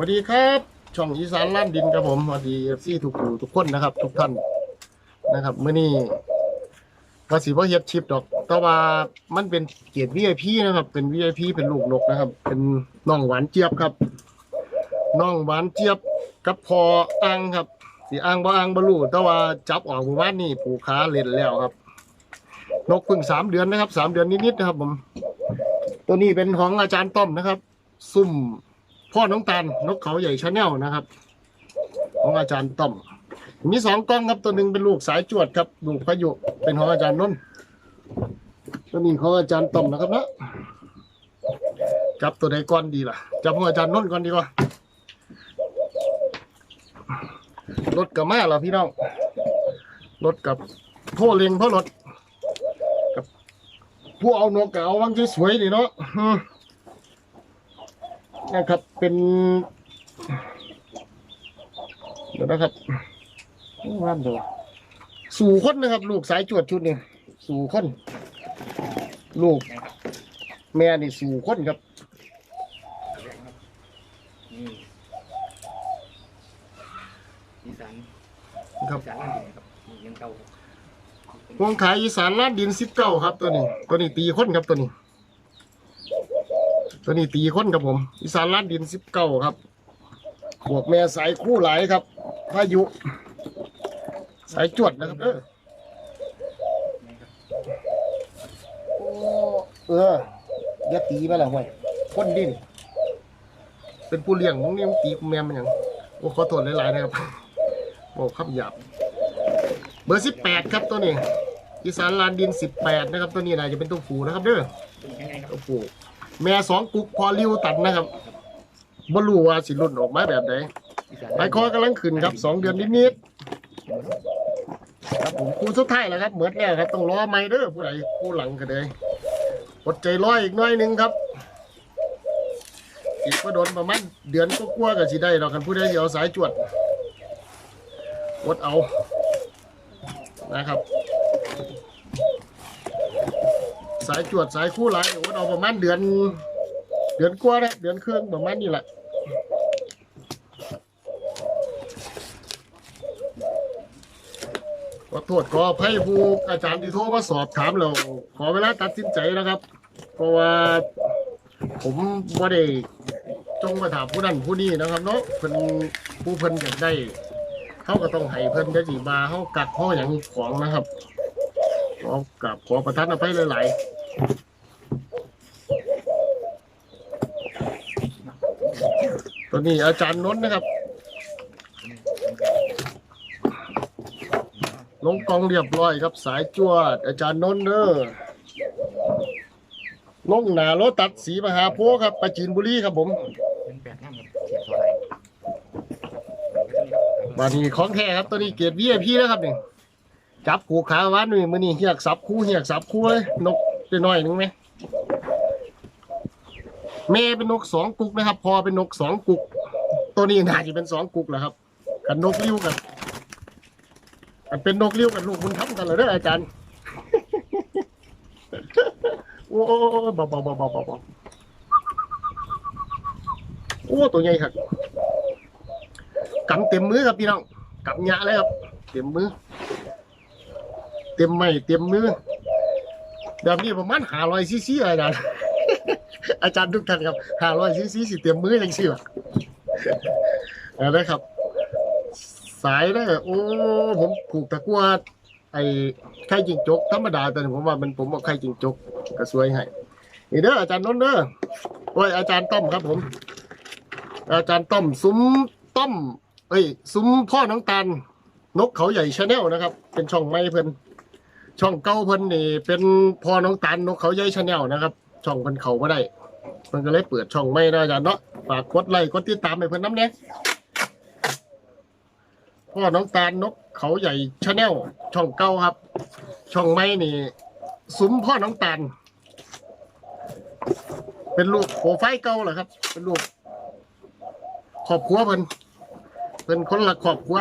วัสดีครับ ช่องอีสานล้านดินครับผมสวัสดีเอฟซีทุกผู้ทุกคนนะครับ ทุกท่านนะครับเมื่อนี้ภาษีพ่เฮ็ดชิปดอก แต่ว่ามันเป็นเกียรติ VIP นะครับ เป็น VIP เป็นลูกนกนะครับ เป็นน้องหวานเจี๊ยบครับน้องหวานเจี๊ยบกับพออังครับสีอังบ่อังบ่รู้แต่ว่าจับออกหมู่บ้านนี่ผูกขาเล่นแล้วครับ นกเพิ่งสามเดือนนะครับสามเดือนนิดๆนะครับผม ตัวนี้เป็นของอาจารย์ต้อมนะครับ ซุ่ม พ่อน้องตาลนกเขาใหญ่ชาแนลนะครับ ของอาจารย์ต้อมมีสองกล้องครับตัวหนึ่งเป็นลูกสายจวดครับลูกพายุเป็นของอาจารย์นนท์ตัวนี้ของอาจารย์ต้อมนะครับนะจับตัวใดก่อนดีล่ะจับของอาจารย์นนท์ก่อนดีกว่ารถกับมาแล้วพี่น้องรถกับโทเลงพราะรถกับผู้เอานกกับเอาวังสวยๆดีเนาะ นะครับเป็นเดี๋ยวนะครับว่านเดี๋ยวสู่คนนะครับ ลูกสายจวดชุดนี้สู่คน ลูก แม่นี่สู่คนครับนี่อีสานครับอีสานนั่นเองครับนี่ยังเก่าวงขายอีสานลาดดินสิบเก้าครับตัวนี้ ตัวนี้ตีคนครับตัวนี้ ตัวนี้ตีคนครับผม อีสานลาดดินสิบเก้าครับบวกแม่สายคู่หลายครับพายุ สายจวดนะครับเออโอ้เออย่าตีมาแล้วห่วยคนดิน เป็นผู้เลี้ยงมึงนี่มึงตีกูแมมมันยังโอ้ขอโทษหลายๆนะครับโอ้คำหยาบเบอร์สิบแปดครับตัวนี้อีสานลานดินสิบแปดนะครับ ตัวนี้น่าจะเป็นตัวผูนะครับเด้อตัวผู แม่สองกุกพอริ้วตัดนะครับบ่รู้ว่าสิรุ่นออกมาแบบไหนไปคอกำลังขึ้นครับสองเดือนนิดๆครับผมคู่สุดท้ายแล้วครับเหมือนแล้วครับต้องรอไม่เด้อผู้ใดผู้หลังก็เลยอดใจรออีกน้อยนึงครับอีกก็โดนประมาณเดือนก็กลัวาๆก็สิได้ดอกกันผู้ใดสิเอาสายจวดอดเอานะครับ สายจวดสายคู่หลายอดเอาประมาณเดือน เดือนกว่าแล้เดือนครึ่งประมาณนี้แหละขอโทษขออภัยผู้อาจารย์ที่โทรมาสอบถามเราขอเวลาตัดสินใจนะครับ เพราะว่าผมว่าได้จงมาถามผู้นั้นผู้นี้นะครับเนาะเพิ่นผู้เพิ่นอยากได้เขาก็ต้องให้เพิ่นได้สีบาเขากัดเขาอย่างของนะครับขอกับขอประทานอภัยหลาย ๆ ตอนนี้อาจารย์นนท์นะครับ ลงกองเรียบร้อยครับ สายจวด อาจารย์นนท์เด้อลงหนารถตัดสีมหาโพธิ์ครับปราจีนบุรีครับผม เป็นแปดน้ำครับเสียบเท่าไหร่มาทีของแท้ครับ ตัวนี้เกียรติวีไอพีนะครับนี่จับผูกขาวันนี่มือนี่เฮียกสับคู่เฮียกสับคู่เลยนก ตัวน้อยหนึ่งไหมแม่เป็นนกสองกุกนะครับ พอเป็นนกสองกุก ตัวนี้น่าจะเป็นสองกุกแหละครับกันนกริ้วกันกันเป็นนกริ้ยวกันลูกคุณทำกันเลยเด้ออาจารย์ โอ้โอ้โอ้เบาเบาเบาเบาเบาเบาโอ้ตัวใหญ่ครับกำเต็มมือครับพี่น้องกำหยะเลยครับ เต็มมือ เต็มไม่เต็มมือ แบบนี้ประมาณหารอยซีซีอาจารย์อาจารย์ทุกท่านครับหารอยซีซีสิเต็มมือยังสิวะเอาเลยครับ สายได้อโอ้ ผมผูกตะกั่วไอ้ไข่จิงจกธรรมดาแต่ผมว่ามันผมบอกไข่จิงจกก็สวยให้นี่เด้ออาจารย์นนท์เด้อโอ้ยอาจารย์ต้อมครับ ผม อาจารย์ต้อมซุ้มต้อมเอ้ยซุ้มพ่อน้องตาลนกเขาใหญ่ชาแนลนะครับ เป็นช่องใหม่เพิ่น ช่องเก่าเพิ่นนี่เป็นพ่อน้องตาลนกเขาใหญ่ชาแนลนะครับ ช่องเพิ่นเขาบ่ได้เพิ่นก็เลยเปิดช่องใหม่นะอาจารย์เนาะฝากกดไลค์กดติดตามให้เพิ่นน้ำเนี้ยพ่อน้องตาลนกเขาใหญ่ชาแนลช่องเก่าครับ ช่องใหม่นี่ซุ้มพ่อน้องตาลเป็นลูกโปรไฟล์เก่าเหรอครับ เป็นลูกครอบครัวเพิ่นเป็นคนละครอบครัว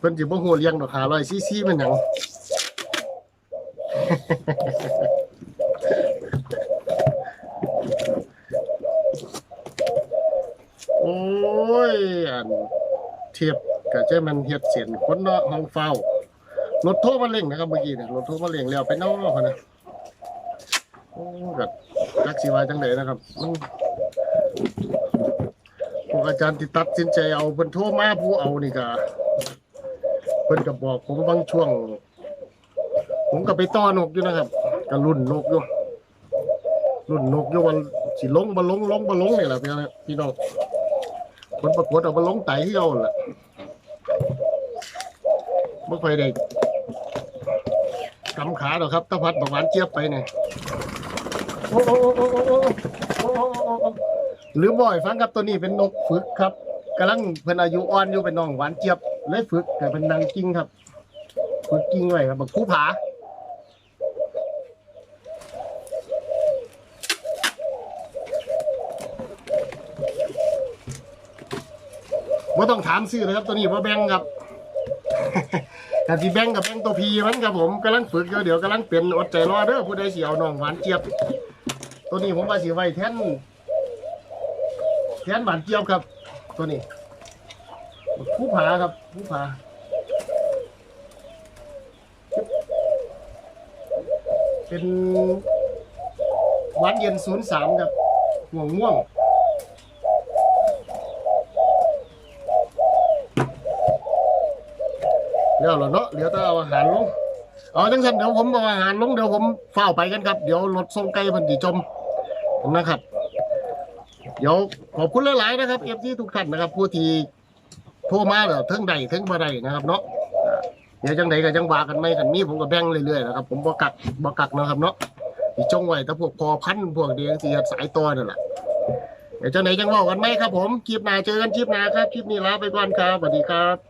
เพิ่นสิบ่ฮู้เลี้ยงดอกหาร้อยซีซีมันหยังโอ้ยอันเทียบกับเจ้มันเฮ็ดเสียนคนเนาะห้องเฝ้ารถโทรมาเร่งนะครับเมื่อกี้เนี่ยรถโทรมาเร่งแล้วไปนอกพะนะโอ้กับจักสิว่าจังไดนะครับพวกอาจารย์ที่ตัดสินใจเอาเพิ่นโทรมาผู้เอานี่ก็ พิ่นก็บอกผมบางช่วง ผมก็ไปต้อนกอยู่นะครับก็รุ่นนกอยู่รุ่นนกอยู่วันสิลงบ่ลงลงบ่ลงนี่แหละพี่น้อพี่น้องผลปรากดเอาบ่ลงไตเที่ยวล่ะบ่ค่อยได้กำขาหรอกครับตะพัดบอกหวานเจี๊ยบไปเนี่ยโอ้โอ้หรือบ่อยฟังกับตัวนี้เป็นนกฝึกครับกำลังเพิ่นอายุอ่อนอยู่เป็นน้องหวานเจี๊ยบ เลยฝึกแต่เป็นนางกิ้งครับฝึกกิ้งไว้ครับบักผู้ผาว่าต้องถามซื้อเลยครับตัวนี้ว่าแบงครับแต่ที่แบงกับแบงตัวพีมันครับผมกำลังฝึกอยู่เดี๋ยวกำลังเปลี่ยนอดใจรอเด้อผู้ใดเสียวน้องหวานเจี๊ยบ ตัวนี้ผมว่าสีไว้แทนแทนหวานเจี๊ยบครับ ตัวนี้ ผู้ผาครับผู้ผาเป็นหวานเย็นศูนย์สามครับห่วงม่วงแล้วเหรอเนาะเดี๋ยวต้องเอาอาหารลงเอ๋อจังสันเดี๋ยวผมเอาอาหารลงเดี๋ยวผมเฝ้าไปกันครับ เดี๋ยวรถส่งไก่พันธิจมนะครับ เดี๋ยวขอบคุณหลาย ๆ นะครับเอฟซีทุกท่านนะครับ ผู้ที่ โทรมาเดี๋ยวเทิงใดเทิงบ่ใดนะครับเนาะเดี๋ยวจังใดก็จังว่ากันไม่กันมีผมก็แบ่งเรื่อยๆนะครับผมบ่กักบ่กักนะครับเนาะที่จงไว้แต่พวกพอพันพวกเดียงสี่สายตัวนั่นแหละเดี๋ยวจังใดจังว่ากันไหมครับผมคลิปหน้าเจอกันคลิปหน้าครับคลิปนี้ลาไปก่อนครับสวัสดีครับ